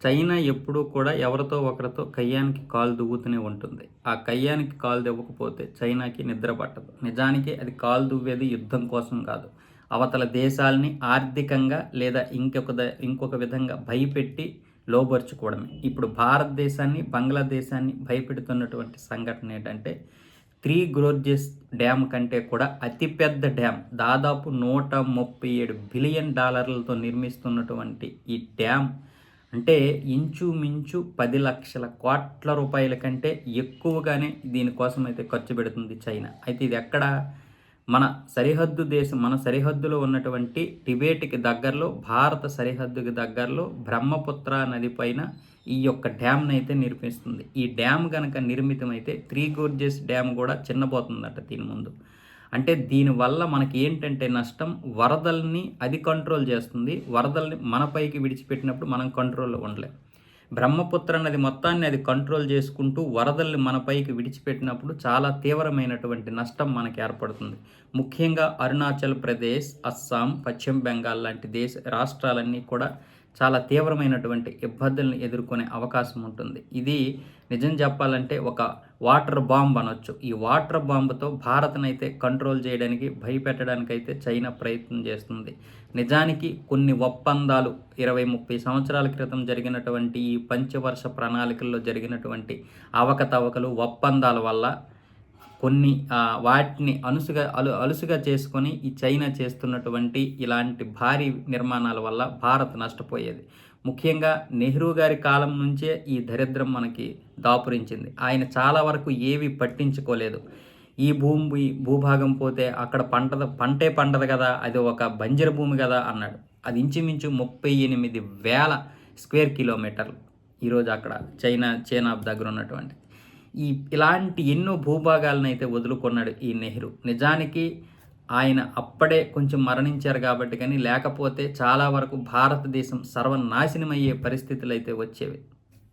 China ఎప్పుడూ కూడా ఎవరితో ఒకరితో కయ్యానికి కాలు దువ్వుతూనే ఉంటుంది. ఆ కయ్యానికి కాలు దువ్వకపోతే చైనాకి నిద్ర పట్టదు. నిజానికి అది కాలు దువ్వేది యుద్ధం కోసం కాదు. అవతల దేశాలని ఆర్థికంగా లేదా ఇంకొక ద- ఇంకొక విధంగా భయపెట్టి లోపరుచుకోవడమే ఇప్పుడు భారతదేశాన్ని బంగ్లాదేశాన్ని భయపెడుతున్నటువంటి సంఘటన ఏంటంటే త్రీ గ్రోర్జెస్ డ్యామ్ కంటే కూడా అతిపెద్ద డ్యామ్ దాదాపు నూట ముప్పై ఏడు బిలియన్ డాలర్లతో నిర్మిస్తున్నటువంటి ఈ డ్యామ్ అంటే ఇంచుమించు పది లక్షల కోట్ల రూపాయల కంటే ఎక్కువగానే దీనికోసం అయితే ఖర్చు పెడుతుంది చైనా. అయితే ఇది ఎక్కడ? మన సరిహద్దు దేశం మన సరిహద్దులో ఉన్నటువంటి టిబేట్కి దగ్గరలో భారత సరిహద్దుకి దగ్గరలో బ్రహ్మపుత్ర నది పైన ఈ యొక్క డ్యామ్ని అయితే నిర్మిస్తుంది. ఈ డ్యామ్ కనుక నిర్మితమైతే త్రీ గోర్జెస్ డ్యామ్ కూడా చిన్నపోతుందట దీని ముందు. అంటే దీనివల్ల మనకి ఏంటంటే నష్టం వరదల్ని అది కంట్రోల్ చేస్తుంది. వరదల్ని మన పైకి విడిచిపెట్టినప్పుడు మనం కంట్రోల్లో ఉండలేం. బ్రహ్మపుత్ర నది మొత్తాన్ని అది కంట్రోల్ చేసుకుంటూ వరదల్ని మన పైకి విడిచిపెట్టినప్పుడు చాలా తీవ్రమైనటువంటి నష్టం మనకి ఏర్పడుతుంది. ముఖ్యంగా అరుణాచల్ ప్రదేశ్ అస్సాం పశ్చిమ బెంగాల్ లాంటి దేశ రాష్ట్రాలన్నీ కూడా చాలా తీవ్రమైనటువంటి ఇబ్బందులను ఎదుర్కొనే అవకాశం ఉంటుంది. ఇది నిజం చెప్పాలంటే ఒక వాటర్ బాంబ్ అనొచ్చు. ఈ వాటర్ బాంబుతో భారత్నైతే కంట్రోల్ చేయడానికి భయపెట్టడానికైతే చైనా ప్రయత్నం చేస్తుంది. నిజానికి కొన్ని ఒప్పందాలు ఇరవై ముప్పై సంవత్సరాల క్రితం జరిగినటువంటి ఈ పంచవర్ష ప్రణాళికల్లో జరిగినటువంటి అవకతవకలు ఒప్పందాల వల్ల కొన్ని వాటిని అనుసుగా అలు అలుసుగా చేసుకొని ఈ చైనా చేస్తున్నటువంటి ఇలాంటి భారీ నిర్మాణాల వల్ల భారత్ నష్టపోయేది. ముఖ్యంగా నెహ్రూ గారి కాలం నుంచే ఈ దరిద్రం మనకి దాపురించింది. ఆయన చాలా వరకు ఏవి పట్టించుకోలేదు. ఈ భూమి భూభాగం పోతే అక్కడ పంట పంటే పండదు కదా అది ఒక బంజరు భూమి కదా అన్నాడు. అది ఇంచుమించు ముప్పై ఎనిమిది వేల స్క్వేర్ కిలోమీటర్లు ఈరోజు అక్కడ చైనా చైనా దగ్గర ఉన్నటువంటి ఈ ఇలాంటి ఎన్నో భూభాగాలను అయితే వదులుకున్నాడు ఈ నెహ్రూ. నిజానికి ఆయన అప్పుడే కొంచెం మరణించారు కాబట్టి కానీ లేకపోతే చాలా వరకు భారతదేశం సర్వనాశనమయ్యే పరిస్థితులు అయితే వచ్చేవి.